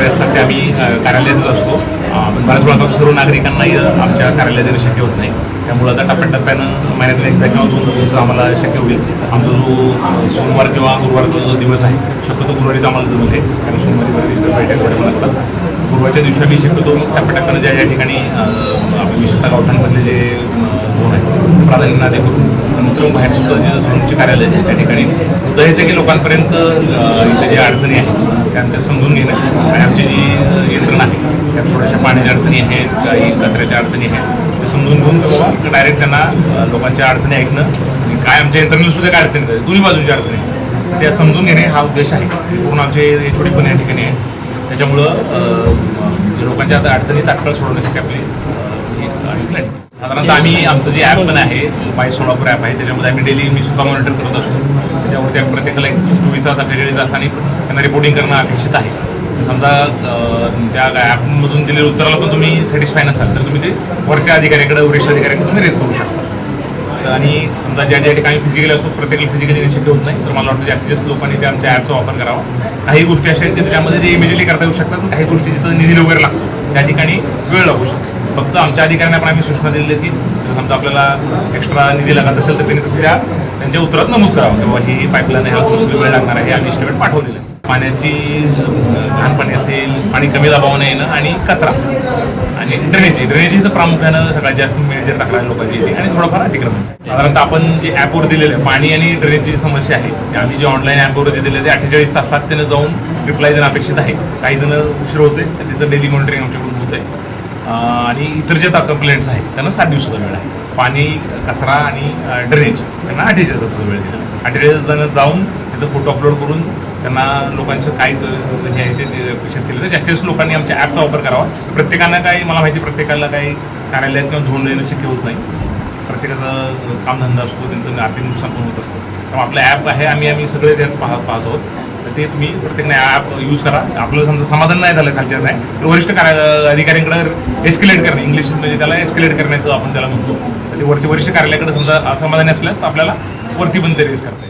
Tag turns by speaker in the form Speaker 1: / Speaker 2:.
Speaker 1: आम्ही कार्यालयातच असतो. बऱ्याच वेळा सर्व नागरिकांनाही आमच्या कार्यालयात येणं शक्य होत नाही. त्यामुळं आता टप्प्याटप्प्यानं महिन्यातून एकदा किंवा दोन दिवस आम्हाला शक्य होईल. आमचा जो सोमवार किंवा गुरुवारचा जो दिवस आहे शक्यतो गुरुवारीच आम्हाला जमत आहे कारण सोमवारी बैठक वगैरे असतात गुरुवारच्या दिवशी आम्ही शक्यतो टप्प्याटप्प्यानं ज्या ज्या ठिकाणी अ, विशेषतः गावठाणमधले जे झोन आहे करून नंतर बाहेर सुद्धा जे झोनचे कार्यालय आहे त्या ठिकाणी मुद्दा यायचं की लोकांपर्यंत अ, ज्या अडचणी आहेत त्या आमच्या समजून घेणं आणि आमची जी यंत्रणा आहे त्यात थोड्याशा पाण्याच्या अडचणी आहेत काही कचऱ्याच्या अडचणी आहेत ते समजून घेऊन बाबा डायरेक्ट त्यांना लोकांच्या अडचणी ऐकणं आणि काय आमच्या यंत्रणेला सुद्धा काय अडचणी दोन्ही बाजूंच्या अडचणी त्या समजून घेणे हा उद्देश आहे. पूर्ण आमचे छोटी पण या ठिकाणी आहे त्याच्यामुळं लोकांच्या आता अडचणी तात्काळ सोडवण्यासाठी आपली अ, ही आणि planning. साधारणतः आम्ही आमचं जे ॲप पण आहे माय सोलापूर ॲप आहे त्याच्यामध्ये आम्ही डेली मी सुद्धा मॉनिटर करत असतो. त्याच्यावरती आम्ही प्रत्येकाला एक चोवीस तास अठ्ठेचाळीस तासांनी त्यांना रिपोर्टिंग करणं अपेक्षित आहे. समजा त्या ॲपमधून दिलेल्या उत्तराला पण तुम्ही सॅटिस्फाय नसाल तर तुम्ही ते वरच्या अधिकाऱ्याकडे वरिष्ठ अधिकाऱ्याकडे तुम्ही रेस करू शकता. तर आणि समजा ज्या ज्या ठिकाणी फिजिकल असतो प्रत्येकाला फिजिकली येणं शक्य होत नाही. तर मला वाटतं जास्तीत जास्त लोकांनी त्या आमच्या ॲपचा वापर करावा. काही गोष्टी अशा आहेत की त्याच्यामध्ये ते इमिजिएटली करता येऊ शकतात काही गोष्टी जिथं निधी वगैरे लागतो त्या ठिकाणी वेळ लागू शकतो. फक्त आमच्या अधिकाऱ्यांना पण आम्ही सूचना दिलेली की जर समजा आपल्याला एक्स्ट्रा निधी लागत असेल तर त्यांनी तसं त्या त्यांच्या उत्तरात नमूद करावं किंवा ही पाईपलाईन ह्याला दुसरी वेळ लागणार आहे हे आम्ही इस्टिमेट पाठवलेलं आहे. पाण्याची घाण पाणी असेल पाणी कमी दाबावनं येणं आणि कचरा. आणि ड्रेनेज ड्रेनेजीचं प्रामुख्यानं सगळ्यात जास्त मेजर तक्रार लोकांची येते आणि थोडंफार अतिक्रमणची साधारणतः आपण जे ॲपवर दिलेलं आहे पाणी आणि ड्रेनेजची समस्या आहे आम्ही जे ऑनलाईन ॲपवर जे दिले ते अठ्ठेचाळीस तासात त्यानं जाऊन रिप्लाय देणं अपेक्षित आहे. काही जण उशीर होते तर त्याचं डेली मॉनिटरिंग आमच्याकडून होत आहे आणि इतर जे कंप्लेंट्स आहेत त्यांना सात दिवसाचा वेळ आहे. पाणी कचरा आणि ड्रेनेज त्यांना अठ्ठेचाळीस तासाचा वेळ दिला अठ्ठेचाळीस जण जाऊन त्याचा फोटो अपलोड करून त्यांना लोकांचं काय हे आहे ते ते केलं तर जास्तीत जास्त लोकांनी आमच्या ॲपचा वापर करावा. प्रत्येकानं काही मला माहिती आहे, प्रत्येकाला काही कार्यालयात किंवा झोन येणं शक्य होत नाही. प्रत्येकाचा कामधंदा असतो त्यांचं आर्थिक नुकसान पण होत असतं. त्यामुळे आपलं ॲप आहे आम्ही आम्ही सगळे त्यात पाह पाहतो तर ते तुम्ही प्रत्येकाने ॲप यूज करा. आपलं समजा समाधान नाही झालं खालच्या नाही. तर वरिष्ठ कार्य अधिकाऱ्यांकडे एस्किलेट करणे इंग्लिश म्हणजे त्याला एस्किलेट करण्याचं आपण त्याला म्हणतो. तर ते वरती वरिष्ठ कार्यालयाकडे समजा असमाधानी असल्यास तर आपल्याला वरती पण ते रेज करता येईल.